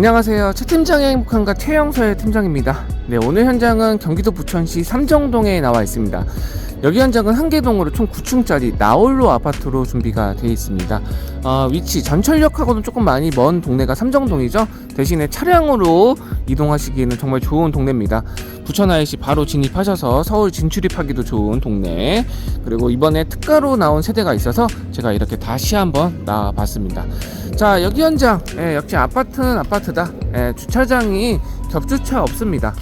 안녕하세요. 최 팀장의 행복한가 최영서의 팀장입니다. 네, 오늘 현장은 경기도 부천시 삼정동에 나와 있습니다. 여기 현장은 한 개동으로 총 9층짜리 나홀로 아파트로 준비가 되어 있습니다. 어, 위치 전철역하고는 조금 많이 먼 동네가 삼정동이죠. 대신에 차량으로 이동하시기에는 정말 좋은 동네입니다. 부천 IC 바로 진입하셔서 서울 진출입하기도 좋은 동네. 그리고 이번에 특가로 나온 세대가 있어서 제가 이렇게 다시 한번 나와봤습니다. 자 여기 현장 예, 역시 아파트는 아파트다. 예, 주차장이 겹주차 없습니다.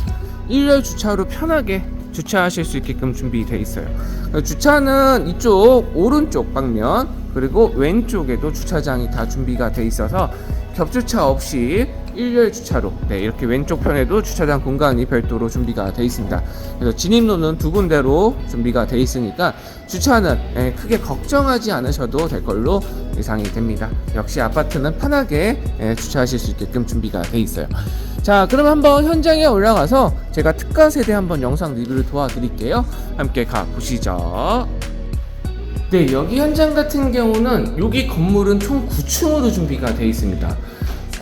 일렬 주차로 편하게 주차하실 수 있게끔 준비되어 있어요. 그 주차는 이쪽 오른쪽 방면 그리고 왼쪽에도 주차장이 다 준비가 돼 있어서 겹주차 없이 일렬 주차로 네, 이렇게 왼쪽 편에도 주차장 공간이 별도로 준비가 돼 있습니다. 그래서 진입로는 두 군데로 준비가 돼 있으니까 주차는 예, 크게 걱정하지 않으셔도 될 걸로 예상이 됩니다. 역시 아파트는 편하게 예, 주차하실 수 있게끔 준비가 돼 있어요. 자, 그럼 한번 현장에 올라가서 제가 특가 세대 한번 영상 리뷰를 도와드릴게요. 함께 가 보시죠. 네, 여기 현장 같은 경우는 여기 건물은 총 9층으로 준비가 되어 있습니다.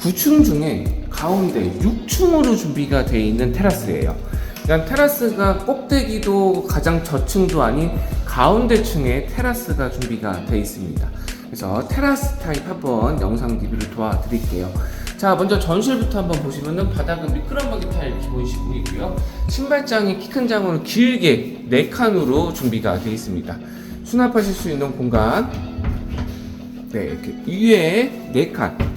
9층 중에 가운데 6층으로 준비가 되어 있는 테라스예요. 그러니까 테라스가 꼭대기도 가장 저층도 아닌 가운데 층에 테라스가 준비가 되어 있습니다. 그래서 테라스 타입 한번 영상 리뷰를 도와드릴게요. 자, 먼저 전실부터 한번 보시면은 바닥은 미끄럼박이 타일 기본 시공이고요. 신발장이 키 큰 장으로 길게 4칸으로 준비가 되어 있습니다. 수납하실 수 있는 공간 네 이렇게 위에 4칸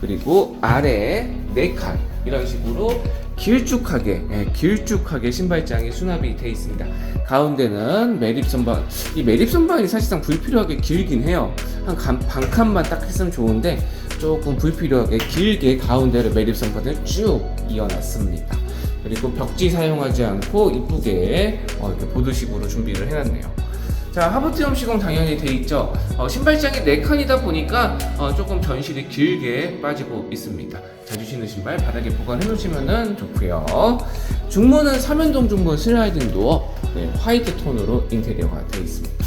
그리고 아래 4칸 이런 식으로 길쭉하게 예, 길쭉하게 신발장이 수납이 되어 있습니다. 가운데는 매립선반. 이 매립선반이 사실상 불필요하게 길긴 해요. 한 간- 반칸만 딱 했으면 좋은데 조금 불필요하게 길게 가운데를 매립선반을 쭉 이어놨습니다. 그리고 벽지 사용하지 않고 이쁘게 어, 보드식으로 준비를 해놨네요. 자 하부티엄 시공 당연히 돼 있죠. 어, 신발장이 4칸이다 보니까 어, 조금 전실이 길게 빠지고 있습니다. 자주 신는 신발 바닥에 보관해 놓으시면 좋고요. 중문은 삼연동 중문 슬라이딩 도어 네, 화이트 톤으로 인테리어가 되어 있습니다.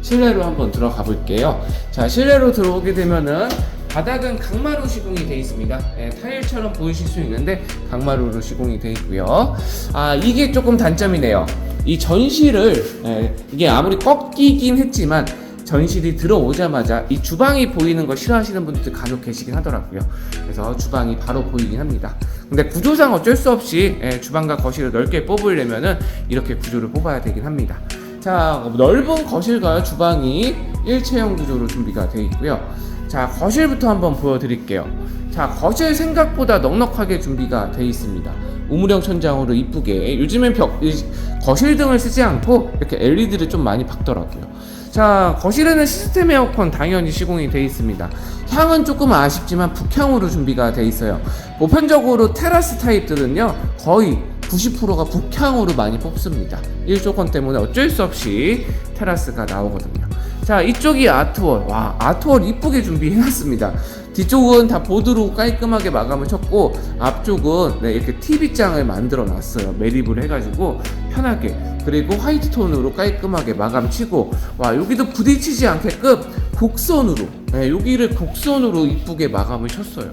실내로 한번 들어가 볼게요. 자, 실내로 들어오게 되면은 바닥은 강마루 시공이 되어 있습니다. 예, 타일처럼 보이실 수 있는데 강마루로 시공이 되어 있고요. 아, 이게 조금 단점이네요. 이 전실을 예, 이게 아무리 꺾이긴 했지만 전실이 들어오자마자 이 주방이 보이는 걸 싫어하시는 분들 간혹 계시긴 하더라고요. 그래서 주방이 바로 보이긴 합니다. 근데 구조상 어쩔 수 없이 예, 주방과 거실을 넓게 뽑으려면은 이렇게 구조를 뽑아야 되긴 합니다. 자, 넓은 거실과 주방이 일체형 구조로 준비가 되어 있고요. 자, 거실부터 한번 보여드릴게요. 자, 거실 생각보다 넉넉하게 준비가 되어 있습니다. 우물형 천장으로 이쁘게 요즘엔 벽 이, 거실 등을 쓰지 않고 이렇게 LED를 좀 많이 박더라고요. 자, 거실에는 시스템 에어컨 당연히 시공이 되어 있습니다. 향은 조금 아쉽지만 북향으로 준비가 되어 있어요. 보편적으로 테라스 타입들은요, 거의 90%가 북향으로 많이 뽑습니다. 일조건 때문에 어쩔 수 없이 테라스가 나오거든요. 자, 이쪽이 아트월. 와, 아트월 이쁘게 준비해놨습니다. 뒤쪽은 다 보드로 깔끔하게 마감을 쳤고, 앞쪽은 네, 이렇게 TV장을 만들어 놨어요. 매립을 해가지고 편하게. 그리고 화이트 톤으로 깔끔하게 마감 치고, 와, 여기도 부딪히지 않게끔 곡선으로, 네, 여기를 곡선으로 이쁘게 마감을 쳤어요.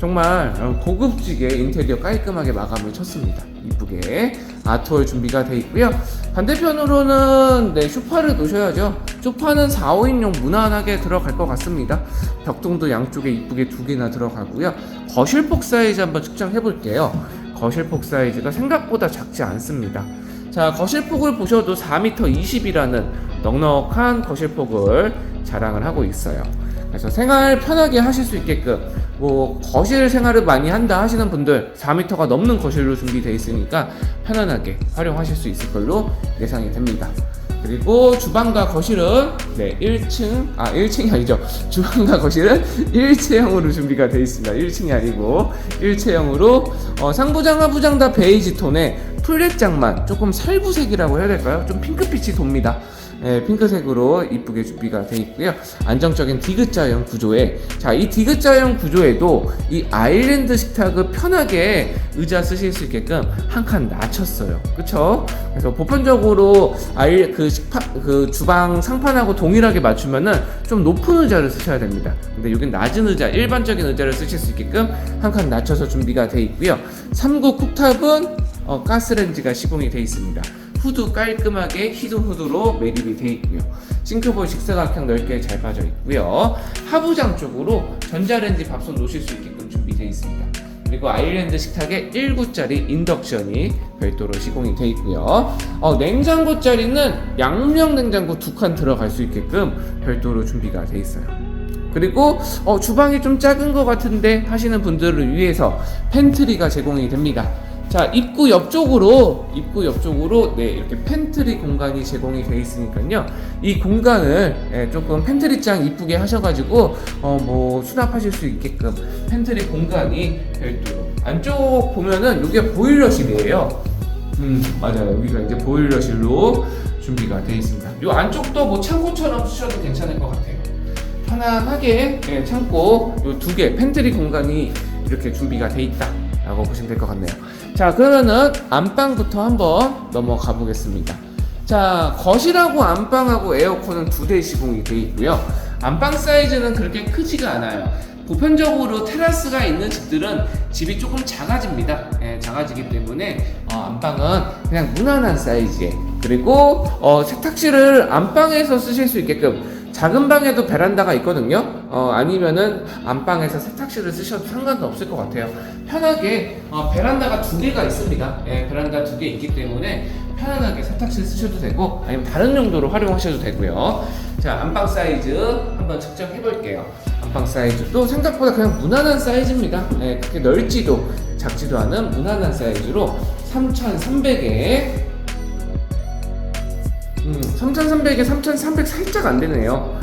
정말 어, 고급지게 인테리어 깔끔하게 마감을 쳤습니다. 이쁘게 아트월 준비가 되어 있고요. 반대편으로는 네, 소파를 놓으셔야죠. 소파는 4, 5인용 무난하게 들어갈 것 같습니다. 벽동도 양쪽에 이쁘게 두 개나 들어가고요. 거실폭 사이즈 한번 측정해 볼게요. 거실폭 사이즈가 생각보다 작지 않습니다. 자, 거실폭을 보셔도 4m 20이라는 넉넉한 거실폭을 자랑을 하고 있어요. 그래서 생활 편하게 하실 수 있게끔 뭐 거실 생활을 많이 한다 하시는 분들 4m가 넘는 거실로 준비되어 있으니까 편안하게 활용하실 수 있을 걸로 예상이 됩니다. 그리고 주방과 거실은 네 1층 아 1층이 아니죠 주방과 거실은 일체형으로 준비가 되어 있습니다 1층이 아니고 일체형으로 어, 상부장 하부장 다 베이지 톤에 플랫장만 조금 살구색이라고 해야 될까요? 좀 핑크빛이 돕니다. 예, 핑크색으로 이쁘게 준비가 되어 있고요. 안정적인 디귿자형 구조에 자, 이 디귿자형 구조에도 이 아일랜드 식탁을 편하게 의자 쓰실 수 있게끔 한 칸 낮췄어요. 그쵸? 그래서 보편적으로 아일 그 식파 그 주방 상판하고 동일하게 맞추면은 좀 높은 의자를 쓰셔야 됩니다. 근데 여긴 낮은 의자, 일반적인 의자를 쓰실 수 있게끔 한 칸 낮춰서 준비가 되어 있고요. 3구 쿡탑은 어, 가스렌지가 시공이 되어 있습니다. 후드 깔끔하게 히든 후드로 매립이 되어 있고요. 싱크볼 식사각형 넓게 잘 빠져 있고요. 하부장 쪽으로 전자레인지 밥솥 놓으실 수 있게끔 준비되어 있습니다. 그리고 아일랜드 식탁에 1구짜리 인덕션이 별도로 시공이 되어 있고요. 어, 냉장고 자리는 양명 냉장고 두 칸 들어갈 수 있게끔 별도로 준비가 되어 있어요. 그리고 어, 주방이 좀 작은 것 같은데 하시는 분들을 위해서 팬트리가 제공이 됩니다. 자 입구 옆쪽으로 입구 옆쪽으로 네 이렇게 팬트리 공간이 제공이 되어 있으니까요. 이 공간을 예, 조금 팬트리장 이쁘게 하셔가지고 어 뭐 수납하실 수 있게끔 팬트리 공간이 별도로. 안쪽 보면은 이게 보일러실이에요. 음 맞아요. 여기가 이제 보일러실로 준비가 되어 있습니다. 이 안쪽도 뭐 창고처럼 쓰셔도 괜찮을 것 같아요. 편안하게 예, 창고 요두개 팬트리 공간이 이렇게 준비가 돼 있다 라고 보시면 될 것 같네요. 자 그러면은 안방부터 한번 넘어가 보겠습니다. 자 거실하고 안방하고 에어컨은 두 대 시공이 돼 있고요. 안방 사이즈는 그렇게 크지가 않아요. 보편적으로 테라스가 있는 집들은 집이 조금 작아집니다. 예, 작아지기 때문에 어, 안방은 그냥 무난한 사이즈에 그리고 어, 세탁실을 안방에서 쓰실 수 있게끔 작은 방에도 베란다가 있거든요. 어, 아니면은 안방에서 세탁실을 쓰셔도 상관은 없을 것 같아요. 편하게 어, 베란다가 두 개가 있습니다. 예, 베란다 두 개 있기 때문에 편안하게 세탁실 쓰셔도 되고 아니면 다른 용도로 활용하셔도 되고요. 자, 안방 사이즈 한번 측정해 볼게요. 안방 사이즈도 생각보다 그냥 무난한 사이즈입니다. 예, 그렇게 넓지도 작지도 않은 무난한 사이즈로 3,300에 음, 3,300에 3,300 살짝 안 되네요.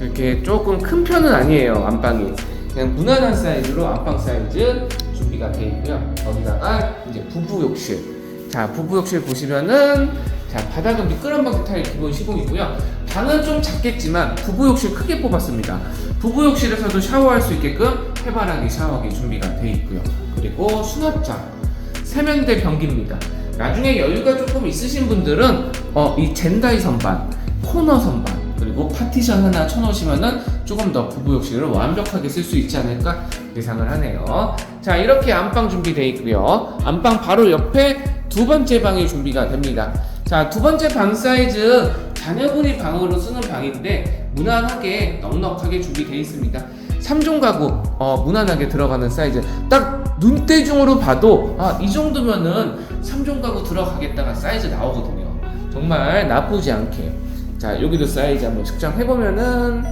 이렇게 조금 큰 편은 아니에요, 안방이. 그냥 무난한 사이즈로 안방 사이즈 준비가 되어 있고요. 거기다가 이제 부부 욕실. 자, 부부 욕실 보시면은 자, 바닥은 미끄럼방 타일 기본 시공이고요. 방은 좀 작겠지만 부부 욕실 크게 뽑았습니다. 부부 욕실에서도 샤워할 수 있게끔 해바라기 샤워기 준비가 되어 있고요. 그리고 수납장. 세면대 변기입니다. 나중에 여유가 조금 있으신 분들은 어, 이 젠다이 선반, 코너 선반, 그리고 파티션 하나 쳐놓으시면은 조금 더 부부 욕실을 완벽하게 쓸 수 있지 않을까 예상을 하네요. 자, 이렇게 안방 준비되어 있고요. 안방 바로 옆에 두 번째 방이 준비가 됩니다. 자, 두 번째 방 사이즈 자녀분이 방으로 쓰는 방인데 무난하게 넉넉하게 준비되어 있습니다. 3종 가구 어, 무난하게 들어가는 사이즈 딱 눈대중으로 봐도 아, 이 정도면은 3종 가구 들어가겠다가 사이즈 나오거든요 정말 나쁘지 않게 자 여기도 사이즈 한번 측정해 보면은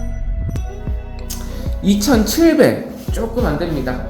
2700 조금 안 됩니다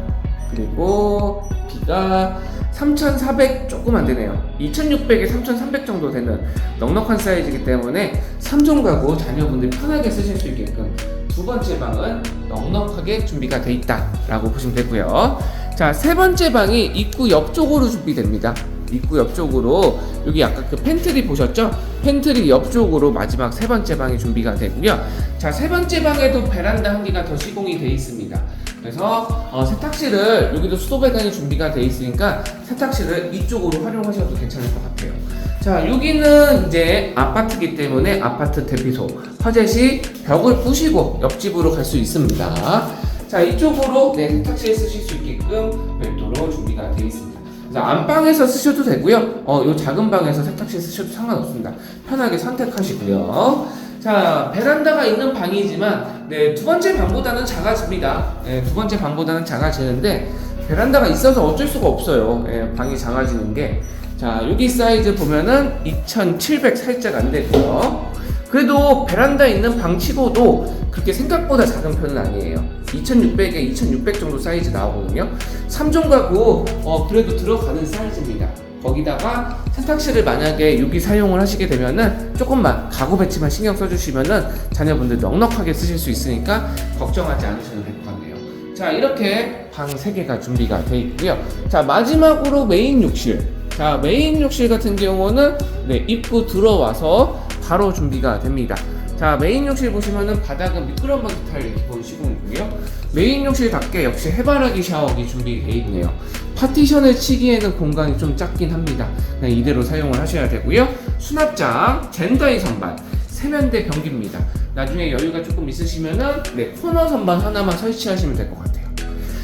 그리고 비가 3400 조금 안 되네요 2600에 3300 정도 되는 넉넉한 사이즈이기 때문에 3종 가구 자녀분들 편하게 쓰실 수 있게끔 두 번째 방은 넉넉하게 준비가 돼 있다 라고 보시면 되고요. 자, 세 번째 방이 입구 옆쪽으로 준비됩니다. 입구 옆쪽으로 여기 아까 그 팬트리 보셨죠? 팬트리 옆쪽으로 마지막 세 번째 방이 준비가 되고요. 자, 세 번째 방에도 베란다 한 개가 더 시공이 돼 있습니다. 그래서 어, 세탁실을 여기도 수도 배관이 준비가 돼 있으니까 세탁실을 이쪽으로 활용하셔도 괜찮을 것 같아요. 자, 여기는 이제 아파트기 때문에 아파트 대피소 화재 시 벽을 부시고 옆집으로 갈 수 있습니다. 자, 이쪽으로 네, 세탁실 쓰실 수 있게끔 별도로 준비가 되어 있습니다. 그래서 안방에서 쓰셔도 되고요. 어, 요 작은 방에서 세탁실 쓰셔도 상관없습니다. 편하게 선택하시고요. 자, 베란다가 있는 방이지만 네, 두 번째 방보다는 작아집니다. 네, 두 번째 방보다는 작아지는데 베란다가 있어서 어쩔 수가 없어요. 예, 방이 작아지는 게. 자, 여기 사이즈 보면은 2700 살짝 안 되고요. 그래도 베란다 있는 방 치고도 그렇게 생각보다 작은 편은 아니에요. 2600에 2600 정도 사이즈 나오거든요. 3종 가구 어, 그래도 들어가는 사이즈입니다. 거기다가 세탁실을 만약에 여기 사용을 하시게 되면은 조금만 가구 배치만 신경 써주시면은 자녀분들 넉넉하게 쓰실 수 있으니까 걱정하지 않으셔도 될 것 같네요. 자 이렇게 방 3개가 준비가 되어 있고요. 자 마지막으로 메인 욕실 자 메인 욕실 같은 경우는 네, 입구 들어와서 바로 준비가 됩니다. 자 메인 욕실 보시면은 바닥은 미끄럼 방지 타일 기본 시공이고요. 메인 욕실답게 역시 해바라기 샤워기 준비되어 있네요. 파티션을 치기에는 공간이 좀 작긴 합니다. 그냥 이대로 사용을 하셔야 되고요. 수납장 젠더의 선반 세면대 변기입니다. 나중에 여유가 조금 있으시면은 네 코너 선반 하나만 설치하시면 될 것 같아요.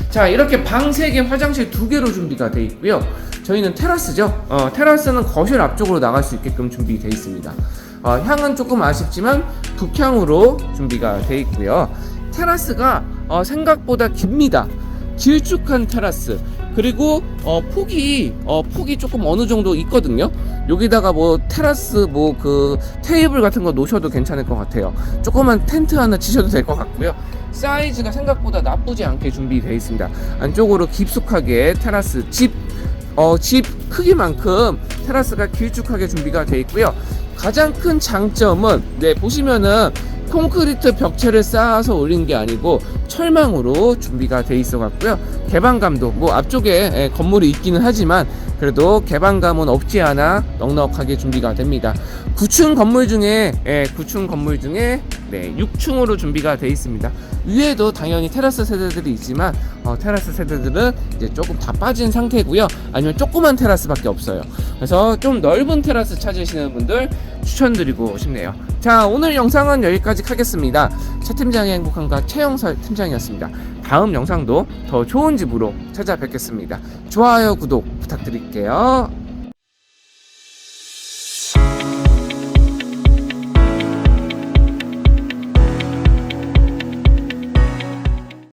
자 이렇게 방 3개 화장실 2개로 준비가 되어 있고요 저희는 테라스죠 어, 테라스는 거실 앞쪽으로 나갈 수 있게끔 준비되어 있습니다 어, 향은 조금 아쉽지만 북향으로 준비가 되어 있고요. 테라스가 어, 생각보다 깁니다. 길쭉한 테라스. 그리고 어, 폭이 어, 폭이 조금 어느 정도 있거든요. 여기다가 뭐 테라스 뭐 그 테이블 같은 거 놓으셔도 괜찮을 것 같아요. 조그만 텐트 하나 치셔도 될 것 같고요. 사이즈가 생각보다 나쁘지 않게 준비되어 있습니다. 안쪽으로 깊숙하게 테라스 집, 어, 집 크기만큼 테라스가 길쭉하게 준비가 되어 있고요. 가장 큰 장점은 네 보시면은 콘크리트 벽체를 쌓아서 올린 게 아니고 철망으로 준비가 돼 있어 갖고요. 개방감도 뭐 앞쪽에 예, 건물이 있기는 하지만 그래도 개방감은 없지 않아 넉넉하게 준비가 됩니다. 9층 건물 중에 예, 9층 건물 중에 네, 6층으로 준비가 돼 있습니다. 위에도 당연히 테라스 세대들이 있지만 어, 테라스 세대들은 이제 조금 다 빠진 상태고요. 아니면 조그만 테라스밖에 없어요. 그래서 좀 넓은 테라스 찾으시는 분들 추천드리고 싶네요. 자, 오늘 영상은 여기까지 하겠습니다. 최 팀장의 행복한가 최영설 팀장이었습니다. 다음 영상도 더 좋은 집으로 찾아뵙겠습니다. 좋아요, 구독 부탁드릴게요.